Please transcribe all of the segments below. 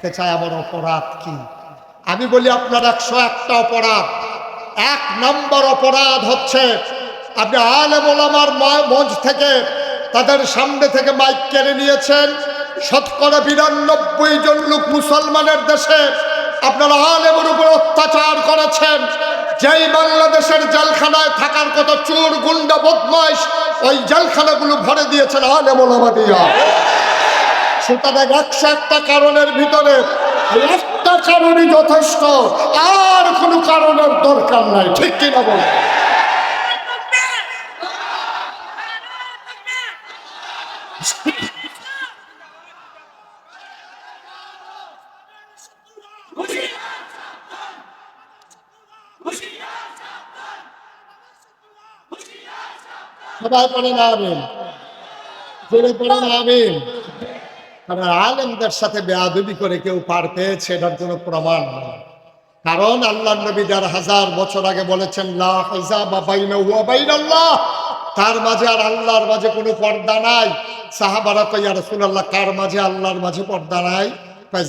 জানতে চায় আমার অপরাধ কি? আমি বলি আপনার একশো একটা অপরাধ। এক নম্বর অপরাধ হচ্ছে আপনি আলেম ওলামার মঞ্চ থেকে তাদের সামনে থেকে মাইক কেড়ে নিয়েছেন। শতকরা বিরানব্বই জন লোক মুসলমানের দেশে আপনারা আলেমের উপর অত্যাচার করেছেন। যেই বাংলাদেশের জেলখানায় থাকার কথা চোর, গুন্ডা, বদমাইশ, ওই জেলখানাগুলো ভরে দিয়েছেন আলেম ওলামা দিয়া সুতরাং একশো একটা কারণের ভিতরে একটা কারণই যথেষ্ট। আর কোনো কারণের দরকার নাই, ঠিক কিনা বল? সবাই পড়ে না, আমিন। জোরে পড়ে না, আমিন। কারণ আলেমদের সাথে বেয়াদবি করে কেউ পার পেয়েছে, এটার জন্য প্রমাণ নয় কারণ আল্লাহ নবী যার হাজার বছর আগে বলেছেন তার মাঝে আর আল্লাহর মাঝে কোনো পর্দা নাই। সাহাবারা কই ইয়া আল্লাহ কার মাঝে আল্লাহর মাঝে পর্দা নাই?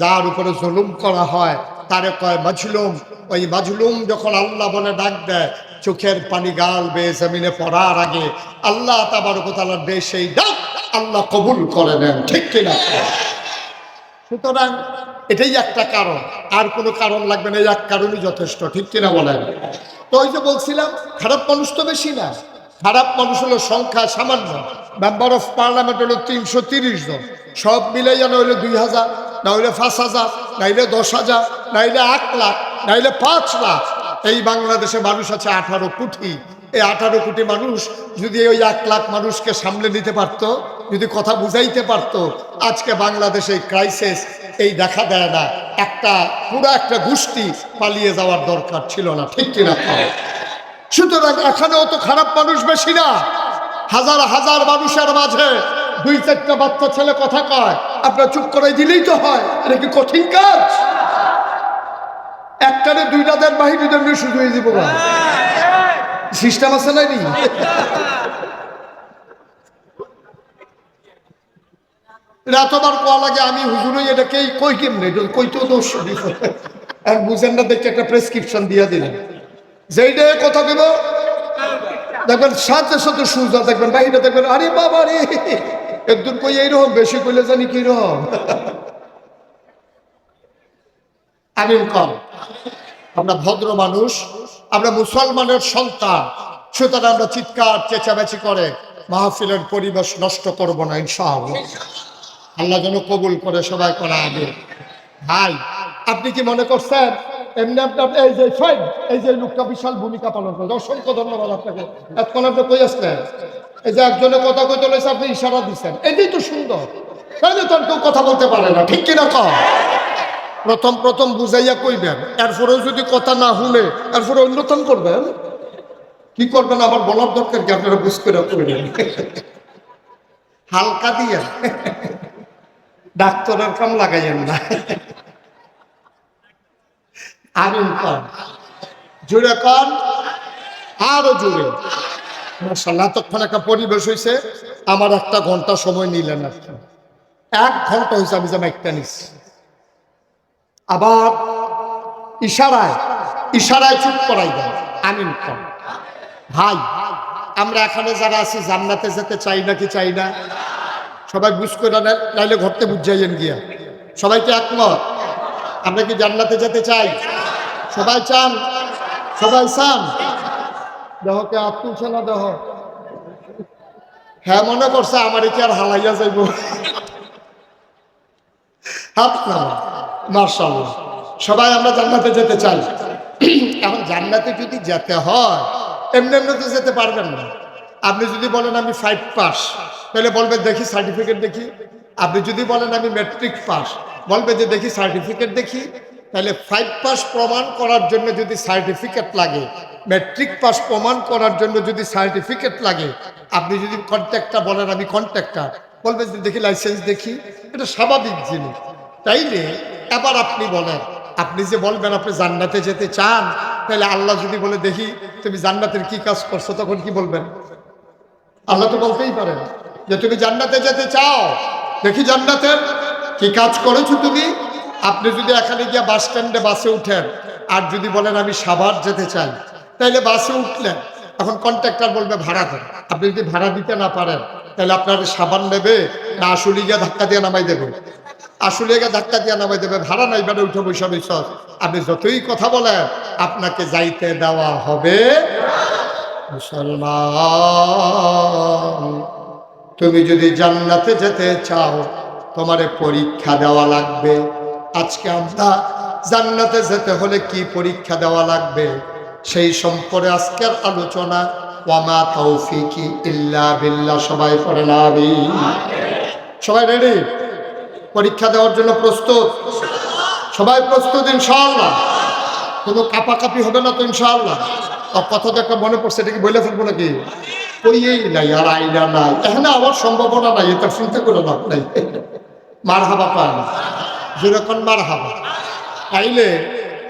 যার উপরে জুলুম করা হয় তারে কয়, মাজলুম। ওই মাজলুম যখন আল্লাহ বলে ডাক দেয়, চোখের পানি গাল বেয়ে জমিনে পড়ার আগে আল্লাহ তাবারকতালার দেয় সেই ডাক, আল্লাহ কবুল করে নেন, ঠিক কিনা? সুতরাং এটাই একটা কারণ। আর কোনো কারণ লাগবে না, এই এক কারণই যথেষ্ট, ঠিক কিনা বলেন? তো ওই যে বলছিলাম, খারাপ মানুষ তো বেশি না। খারাপ মানুষ হলো সংখ্যা সামান্য। মেম্বার অফ পার্লামেন্ট হলো তিনশো তিরিশ জন। সব মিলে যেন হইলে দুই হাজার না হইলে পাঁচ হাজার নাইলে দশ হাজার নাইলে এক লাখ নাইলে পাঁচ লাখ। এই বাংলাদেশে মানুষ আছে আঠারো কোটি। এই আঠারো কোটি মানুষ যদি ওই এক লাখ মানুষকে সামলে নিতে পারতো, যদি কথা বুঝাইতে পারতো, আজকে বাংলাদেশে ক্রাইসিস এই দেখা দেয় না। একটা, পুরো একটা গোষ্ঠী পালিয়ে যাওয়ার দরকার ছিল না। ঠিক কিনা? সুতরাং এখানেও তো খারাপ মানুষ বেশি না। হাজার হাজার মানুষের মাঝে দুই চারটা বাচ্চা ছেলে কথা কয়। আপনার চুপ করে দিলেই তো হয়। এটা কি কঠিন কাজ? একটারে দুইটা দেন বাহিনী দেন শুধু হয়ে দিব সিস্টেম আছে নাই নি? এতবার কোয়া লাগে, আমি হুজুরই এটা কে কই কেমনে? কইতেও দোষ? আর বুঝেন না দেখে একটা প্রেসক্রিপশন দিয়ে দিলেন। যেইটা কথা দেব দেখবেন সাথে সাথে সুজা দেখবেন বাইরে দেখবেন, আরে বাবা রে একদম কই এইরকম, বেশি কইলে জানি কি রকম আমিন কম। আমরা ভদ্র মানুষ, আমরা মুসলমানের সন্তান, সুতরাং আমরা চিৎকার, চেঁচামেচি করে, মাহফিলের পরিবেশ নষ্ট করব না, ইনশাআল্লাহ। আল্লাহ যেন কবুল করে সবাই করা আগে। ভাই, আপনি কি মনে করছেন এমনি এই যে এই যে লোকটা বিশাল ভূমিকা পালন অসংখ্য ধন্যবাদ আপনাকে। এতক্ষণ আপনি কই আসলেন? এই যে একজনে কথা কইতে লইছে, আপনি ইশারা দিচ্ছেন এটাই তো সুন্দর। তো কেউ কথা বলতে পারে না, ঠিক কিনা কম প্রথম প্রথম বুঝাইয়া কইবেন, এরপরেও যদি কথা না শুনে, এরপরে অন্যতম করবেন? কি করবেন? আমার বলার দরকার কি? আপনারা বুঝ করে করবেন হালকা দিয়ে। ডাক্তারের কাম লাগাইয়েন না। আমিন কন জুড়ে কন আরও জুড়ে। একটা পরিবেশ হয়েছে আমার একটা ঘণ্টা সময় নিলেন আর এক ঘণ্টা হয়েছে আমি যেন একটা নিচ্ছি আবার ইশারায় ইশারায় চুপ করাই দেন আমিন কন ভাই, আমরা এখানে যারা আছি, জান্নাতে যেতে চাই না কি চাই না, সবাই বুঝ করে নাইলে ঘরতে বুঝাইয়েন গিয়া। সবাইকে একমত? আমরা কি জান্নাতে যেতে চাই? সবাই চান? সবাই চান? দেহ কে হাত তুলছে না দেহ? হ্যাঁ মনে করছে আমার কি আর হালাইয়া যাইব? না মার্শাল্লাহ সবাই আমরা জান্নাতে যেতে চাই। এখন জান্নাতে যদি যেতে হয়, এমনি এমনি তো যেতে পারবেন না। আপনি যদি বলেন আমি ফাইভ পাস তাহলে বলবেন, দেখি সার্টিফিকেট দেখি। আপনি যদি বলেন আমি ম্যাট্রিক পাস বলবে যে দেখি সার্টিফিকেট দেখি, তাহলে ফাইভ পাস প্রমাণ করার জন্য যদি সার্টিফিকেট লাগে ম্যাট্রিক পাস প্রমাণ করার জন্য যদি সার্টিফিকেট লাগে, আপনি যদি কন্ট্যাক্টটা বলেন আমি কন্ট্যাক্টার বলবেন যে দেখি লাইসেন্স দেখি, এটা স্বাভাবিক জিনিস। তাইলে এবার আপনি বলেন, আপনি যে বলবেন আপনি জান্নাতে যেতে চান, তাহলে আল্লাহ যদি বলে দেখি তুমি জান্নাতের কি কাজ করছ, তখন কি বলবেন? আল্লাহ তো বলতেই পারেন যে তুমি জান্নাতে যেতে চাও দেখি জান্নাতের কি কাজ করেছ তুমি? আপনি যদি এখানে গিয়ে বাস স্ট্যান্ডে বাসে উঠেন, আর যদি বলেন আমি সাভার যেতে চাই, তাইলে বাসে উঠলেন। এখন কন্ট্রাক্টর বলবে ভাড়া দেন। আপনি যদি ভাড়া দিতে না পারেন তাহলে আপনার সাবান নেবে না আসলে গিয়ে ধাক্কা দিয়ে নামাই দেবে? আসলে গিয়ে ধাক্কা দিয়ে নামাই দেবে, ভাড়া নাই বেড়ে উঠে বৈশা বৈশাখ আপনি যতই কথা বলেন, আপনাকে যাইতে দেওয়া হবে। মুসলমান তুমি যদি জান্নাতে যেতে চাও, তোমারে পরীক্ষা দেওয়া লাগবে। আজকে আমরা জান্নাতে যেতে হলে কি পরীক্ষা দেওয়া লাগবে? সেই সম্পর্কে আজকের আলোচনা, ওয়ামা তৌফিকি ইল্লা বিল্লাহ, সবাই পড়ে না আমিন। সবাই রেডি পরীক্ষা দেওয়ার জন্য প্রস্তুত? সবাই প্রস্তুত, ইনশাআল্লাহ। কোনো কাপাকাপি হবে না তো, ইনশাআল্লাহ। কথা তো একটা মনে পড়ছে, এটা কি বলে ফেলব নাকি? কইয়েই নাই, আর আইনা নাই। এখানে আমার সম্ভাবনা নাই এটা চিন্তা করে লাভ নাই। মার হাবা পান, যেরকম মার হাবা আইলে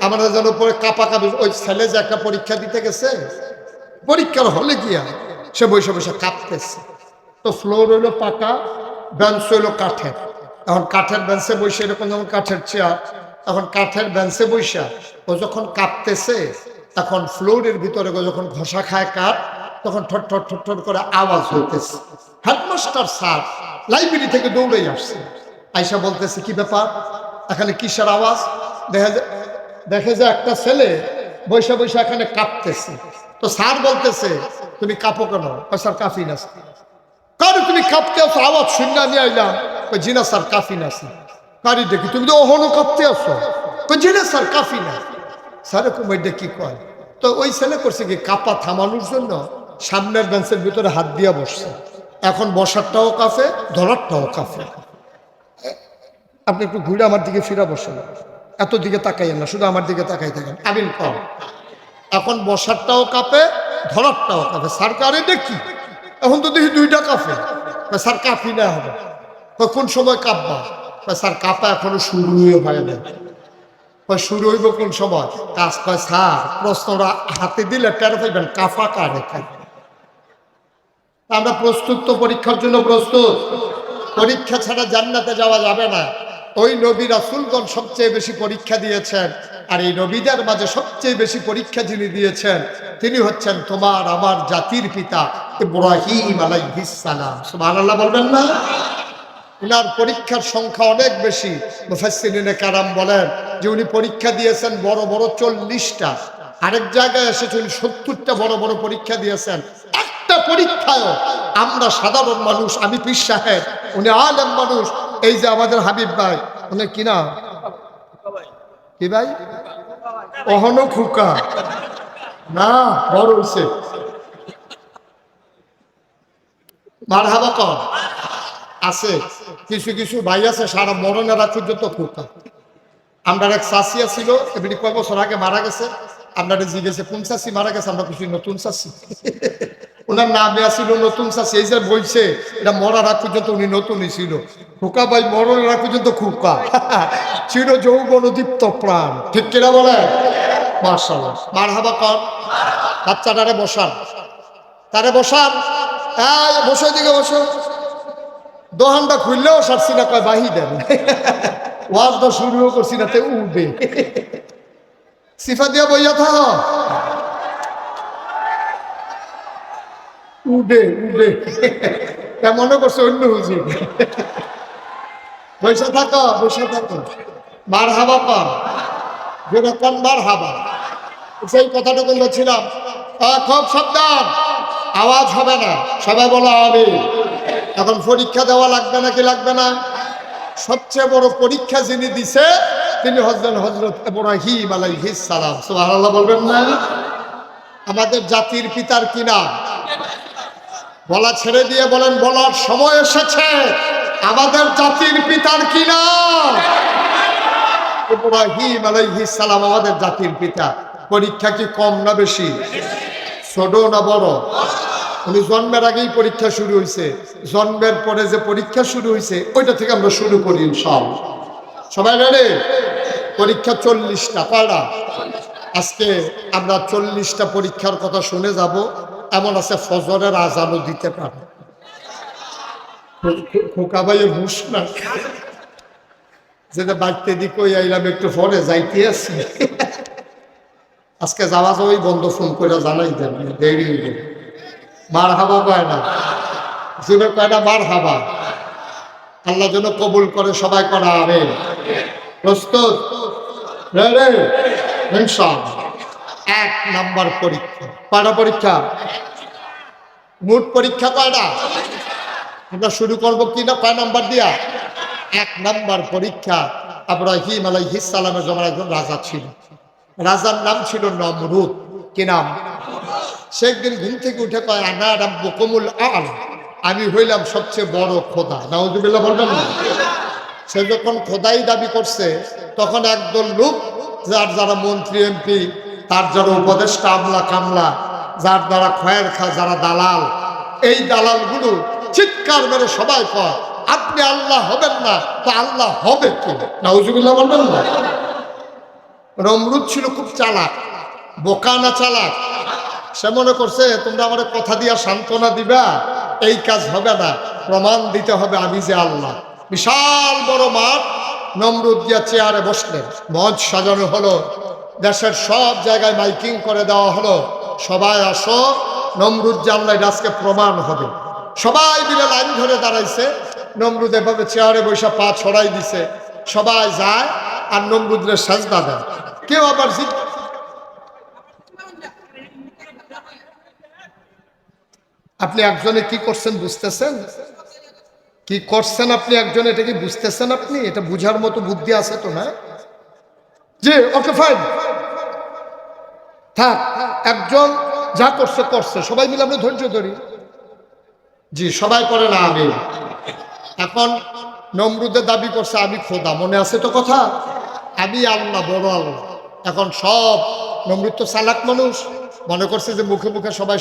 আমরা যেন পরে কাপা কাপি ওই ছেলে যে একটা পরীক্ষা দিতে গেছে, পরীক্ষার হলে গিয়া সে বসে বসে কাঁপতেছে। তো ফ্লোর হইল পাকা, বেঞ্চ হইল কাঠের। এখন কাঠের বেঞ্চে বসে এরকম যেমন কাঠের চেয়ার, এখন কাঠের বেঞ্চে বৈশা ও যখন কাঁপতেছে, তখন ফ্লোরের ভিতরে যখন ঘষা খায় কাঠ তখন ঠট ঠট ঠট ঠট করে আওয়াজ হইতেছে। হেডমাস্টার স্যার লাইব্রেরি থেকে দৌড়ে আসছে। আইসা বলতেছে কি ব্যাপার? এখানে কিসের আওয়াজ? দেখা যায় দেখে যে একটা ছেলে বৈশা বৈশা এখানে কাঁপতেছে। তো স্যার বলতেছে তুমি কাঁপো কেন? স্যার কাফি না কারও তুমি কাঁপতে আসো আওয়াজ শূন্য আমি আইলাম। কই, জি না স্যার কাফি না কারি দেখি? তুমি তো অহনো কাঁপতে আসো কই, জি না স্যার কাফি না। স্যার কুমাইডে কি কয়? তো ওই ছেলে করছে কি কাপা থামানোর জন্য? সামনের বেঞ্চের ভিতরে হাত দিয়া বসছে। এখন বসারটাও কাফে, ধরারটাও কাফে। আপনি একটু ঘুরে আমার দিকে ফিরা বসেন। এত দিকে তাকাইয়েন না, শুধু আমার দিকে তাকাই থাকেন। আমিন কম। এখন বসারটাও কাঁপে ধরারটাও কাঁপে স্যার কারে দেখি। এখন তো দেখি দুইটা কাঁপে স্যার কাঁপি না হবে। কোন সময় কাঁপবা স্যার কাঁপা এখনও শুরুই হয় না শুরু হইব কোন সময়? কাজ কয়, স্যার, প্রশ্নটা হাতে দিলে টের পাইবেন, কাফা কারে খাই আমরা প্রস্তুত তো পরীক্ষার জন্য প্রস্তুত। পরীক্ষা ছাড়া জান্নাতে যাওয়া যাবে না। ওই নবী রাসুলগণ সবচেয়ে বেশি পরীক্ষা দিয়েছেন আর এই নবীদের মাঝে সবচেয়ে বেশি পরীক্ষা যিনি দিয়েছেন, তিনি হচ্ছেন তোমার আমার জাতির পিতা ইব্রাহিম আলাইহিসসালাম সুবহানাল্লাহ বলবেন না? উনার পরীক্ষার সংখ্যা অনেক বেশি। মুফাসসিরিনে কারাম বলেন যে উনি পরীক্ষা দিয়েছেন বড় বড় চল্লিশটা। আরেক জায়গায় এসেছে উনি সত্তরটা বড় বড় পরীক্ষা দিয়েছেন। পরীক্ষায় আমরা সাধারণ মানুষ, আমি পীর সাহেব উনি আলেম মানুষ, এই যে আমাদের হাবিব ভাই, উনি কি না কি ভাই? অহনো খুকা। না, বড় হইছে। মার হাবা কর। আছে, কিছু কিছু ভাই আছে, সারা মরণের পর্যন্ত খুঁকা। আমরা এক চাষিয়া ছিল এমনি কয় বছর আগে মারা গেছে। আপনারা জিজ্ঞেসে, কোন চাষি মারা গেছে? আমরা কিছু নতুন চাষি। ওনার নামে আসছিল নতুন চাষি, এই যে বলছে এটা মরার আগ পর্যন্ত উনি নতুনই ছিল খোকা ভাই মরণের আগ পর্যন্ত খুকা। চির যৌবন দীপ্ত প্রাণ। ঠিক কিনা বলে? মার্শাল মার হাবা কর। বাচ্চাটারে বসান। তারে বসান। এই, বসো দিকে বসো। দোহানটা খুললেও সারছি না, কয় বাহি দেন। ওয়াজটা শুরুও করছি না, তে উঠবে। সিফা দিয়া বইয়া থাক। উঠে উঠে মনে করছে অন্য হুজুর। বৈশা থাকো বৈশা থাকো। মার হাবা কর। যেরকম মার হাবা সেই কথাটা বলেছিলাম খুব সাবধান। আওয়াজ হবে না। সবাই বলো আমি। এখন পরীক্ষা দেওয়া লাগবে না কি লাগবে না? সবচেয়ে বড় পরীক্ষা যিনি দিছে, তিনি হজরত হজরত ইব্রাহিম আলাইহিস সালাম। সুবহানাল্লাহ বলবেন না? আমাদের জাতির পিতার কি নাম? বলা ছেড়ে দিয়ে বলেন, বলার সময় এসেছে। আমাদের জাতির পিতার কি নাম? সালাম আমাদের জাতির পিতা। পরীক্ষা কি কম না বেশি? ছোট না বড়? উনি জন্মের আগেই পরীক্ষা শুরু হয়েছে জন্মের পরে যে পরীক্ষা শুরু হয়েছে ওইটা থেকে আমরা শুরু করি সব সবাই রেডি? পরীক্ষা চল্লিশটা কয়টা আজকে আমরা চল্লিশটা পরীক্ষার কথা শুনে যাব। এমন আছে, ফজরের আজানও দিতে পারে। খোকা ভাইয়ের হুশ না? যেটা বাড়তে দিক ওই আইলাম, একটু পরে যাইতে আসি। আজকে যাওয়া যাওয়াই বন্ধ, ফোন করে জানাই দেন, দেরি হইবে মার হাবা কয় না? জুড়ে কয় না মার হাবা আল্লাহ যেন কবুল করে, সবাই করা হবে প্রস্তুত? রেডি ইনশাআল্লাহ। এক নাম্বার পরীক্ষা। কয়টা পরীক্ষা? মোট পরীক্ষা কয়টা? আমরা শুরু করব কি না? কয় নাম্বার দিয়া। এক নাম্বার পরীক্ষা আব্রাহিম আলাইহিস সালামের জমার একজন রাজা ছিল। রাজার নাম ছিল নমরুদ। কি নাম? সে একদিন ঘুম থেকে উঠে কয়, আনা রাব্বু কমুল আল। আমি হইলাম সবচেয়ে বড় খোদা। নাউজুবিল্লাহ বলবেন না? সে যখন খোদাই দাবি করছে, তখন একদল লোক, যার যারা মন্ত্রী, এমপি তার যারা উপদেষ্টা আমলা কামলা, যার দ্বারা খয়ের খা যারা দালাল। এই দালালগুলো চিৎকার মেরে সবাই কয়, আপনি আল্লাহ হবেন না, তো আল্লাহ হবে কি? নাউজুবিল্লাহ বলবেন না। নমরুদ ছিল খুব চালাক, বোকা না চালাক? সে মনে করছে, তোমরা আমার কথা দিয়া সান্ত্বনা দিবা, এই কাজ হবে না, প্রমাণ দিতে হবে আমি যে আল্লাহ। বিশাল বড় মাঠ, নমরুদ দিয়া চেয়ারে বসলেন মঞ্চ সাজানো হলো। দেশের সব জায়গায় মাইকিং করে দেওয়া হলো। সবাই আসো নমরুদ জানলাই আজকে প্রমাণ হবে। সবাই মিলে লাইন ধরে দাঁড়াইছে, নমরুদ এভাবে চেয়ারে বসে পা ছড়াই দিছে। সবাই যায় আর নমরুদের সাজদা দেয়। কেউ আবার আপনি একজনে কি করছেন বুঝতেছেন? কি করছেন আপনি একজন, এটা কি বুঝতেছেন আপনি? এটা বুঝার মতো বুদ্ধি আছে তো না? জি, ওকে ফাইন থাক, একজন যা করছে করছে। সবাই মিলে আমরা ধৈর্য ধরি। জি, সবাই করে না আমি। এখন নমরুদের দাবি করছে, আমি খোদা, মনে আছে তো কথা? আমি আল্লাহ, বড় আল্লাহ। এখন সব নমরুদ তো চালাক মানুষ। মনে করছে যে মুখে মুখে সবাই